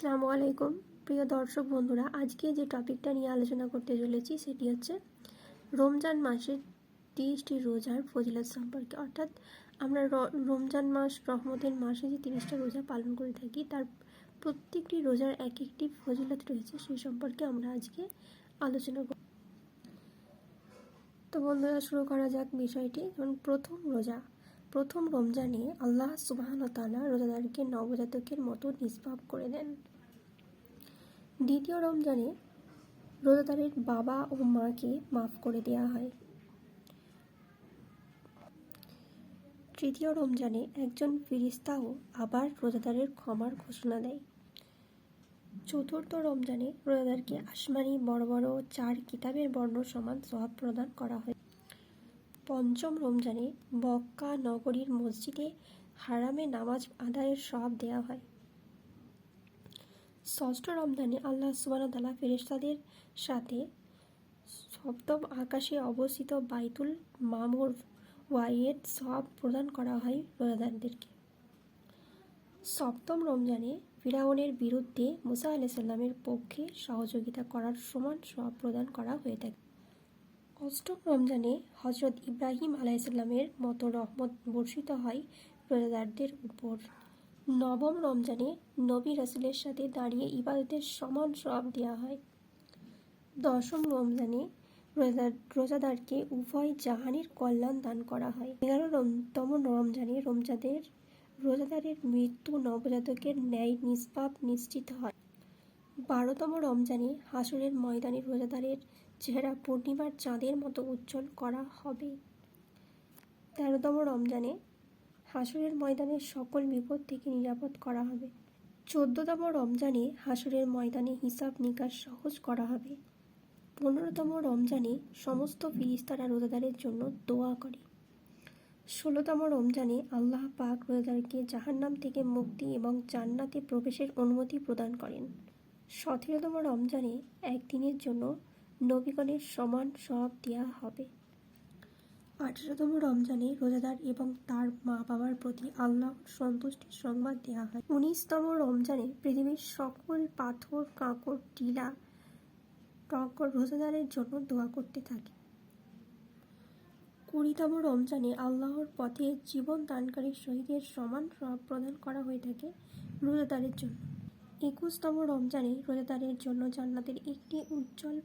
আসসালামু আলাইকুম। প্রিয় দর্শক বন্ধুরা, আজকে যে টপিকটা নিয়ে আলোচনা করতে চলেছি সেটি হচ্ছে রমজান মাসের তিরিশটি রোজার ফজিলত সম্পর্কে। অর্থাৎ আমরা রমজান মাস, রহমতের মাসে যে তিরিশটা রোজা পালন করে থাকি, তার প্রত্যেকটি রোজার এক একটি ফজিলত রয়েছে সেই সম্পর্কে আমরা আজকে আলোচনা করব তো বন্ধুরা, শুরু করা যাক বিষয়টি। যেমন প্রথম রোজা প্রথম রমজানে আল্লাহ সুবাহন তালা রোজাদারকে, নবজাতকের মতো নিষ্পাপ করে দেন। দ্বিতীয় রমজানে রোজাদারের বাবা ও মাকে মাফ করে দেয়া হয়। তৃতীয় রমজানে একজন ফিরিস্তাও আবার রোজাদারের ক্ষমার ঘোষণা দেয়। চতুর্থ রমজানে রোজাদারকে আসমানি বড় বড় চার কিতাবের বর্ণ সমান সওয়াব প্রদান করা হয়। পঞ্চম রমজানে বক্কা নগরীর মসজিদে হারামে নামাজ আদায়ের সব দেওয়া হয়। ষষ্ঠ রমজানে আল্লাহ সুবাহতালা ফেরেশতাদের সাথে সপ্তম আকাশে অবস্থিত বাইতুল মামুর ওয়াইয়ের সব প্রদান করা হয় রোজাদারদেরকে। সপ্তম রমজানে ফিরাউনের বিরুদ্ধে মুসা আলাইসাল্লামের পক্ষে সহযোগিতা করার সমান সব প্রদান করা হয়ে থাকে। অষ্টম রমজানে হজরত ইব্রাহিম আলাইসাল্লামের মতো রহমত বর্ষিত হয় রোজাদারদের উপর। নবম রমজানে নবী রাসুলের সাথে দাঁড়িয়ে ইবাদতের সমান সব দেওয়া হয়। দশম রমজানে রোজাদার, রোজাদারকে উভয় জাহানের কল্যাণ দান করা হয়। এগারোতম রমজানে রমজাদের, রোজাদারের মৃত্যু নবজাতকের ন্যায় নিষ্পাপ নিশ্চিত হয়। বারোতম রমজানে হাসরের ময়দানে রোজাদারের চেহারা পূর্ণিমার চাঁদের মতো উজ্জ্বল করা হবে। তেরোতম রমজানে হাসরের ময়দানে সকল বিপদ থেকে নিরাপদ করা হবে। চোদ্দতম রমজানে হাসরের ময়দানে হিসাব নিকাশ সহজ করা হবে। পনেরোতম রমজানে সমস্ত ফিরিস্তারা রোজাদারের জন্য দোয়া করে। ষোলোতম রমজানে আল্লাহ পাক রোজাদারকে জাহান্নাম থেকে মুক্তি এবং জান্নাতে প্রবেশের অনুমতি প্রদান করেন। সতেরোতম রমজানে একদিনের জন্য নবীগণের সমান সব দেওয়া হবে। আঠেরোতম রমজানে রোজাদার এবং তার মা বাবার প্রতি আল্লাহ সন্তুষ্টির সংবাদ দেওয়া হয়। উনিশতম রমজানে পৃথিবীর সকল পাথর, কাঁকড়, টিলা টকর রোজাদারের জন্য দোয়া করতে থাকে। কুড়িতম রমজানে আল্লাহর পথে জীবন দানকারী শহীদের সমান সব প্রদান করা হয়ে থাকে রোজাদারের জন্য। একুশতম রমজানে রোজাদারের জন্য জান্নাতের একটি উজ্জ্বল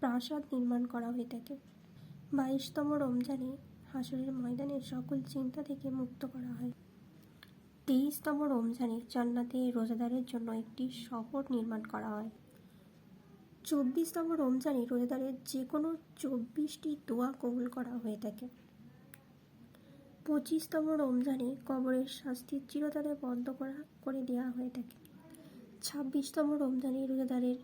প্রাসাদ নির্মাণ করা হয়ে থাকে বাইশতম রমজানে হাসরের ময়দানের সকল চিন্তা থেকে মুক্ত করা হয়। তেইশতম রমজানে জান্নাতে রোজাদারের জন্য একটি শহর নির্মাণ করা হয়। চব্বিশতম রমজানে রোজাদারের যে কোনো চব্বিশটি দোয়া কবুল করা হয়ে থাকে। পঁচিশতম রমজানে কবরের শাস্তি চিরতরে বন্ধ করা, করে দেওয়া হয়ে থাকে। ছাব্বিশতম রমজানে রোজাদারের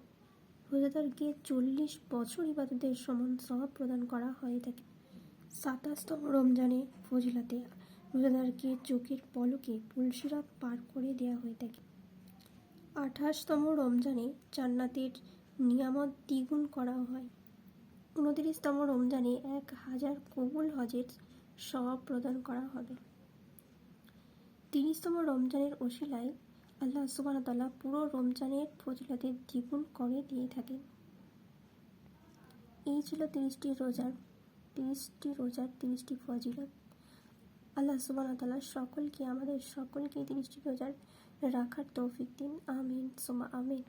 রোজাদারকে চল্লিশ বছর ইবাদতের সমান সওয়াব প্রদান করা হয়ে থাকে সাতাশতম রমজানে ফজিলাতে রোজাদারকে চোখের পলকে তুলসিরাত পার করে দেওয়া হয়ে থাকে আঠাশতম রমজানে জান্নাতের নিয়ামত দ্বিগুণ করা হয়। উনত্রিশতম রমজানে এক হাজার কবুল হজের সওয়াব প্রদান করা হবে। তিরিশতম রমজানের ওসিলায় আল্লাহ সুবাহতাল্লাহ পুরো রমজানের ফজিলতের দ্বিগুণ করে দিয়ে থাকেন। এই ছিল তিরিশটি রোজার তিরিশটি রোজার তিরিশটি ফজিলত। আল্লাহ সুবাহতাল্লাহ সকলকে, আমাদের সকলকে তিরিশটি রোজার রাখার তৌফিক দিন। আমিন সোমা আমিন।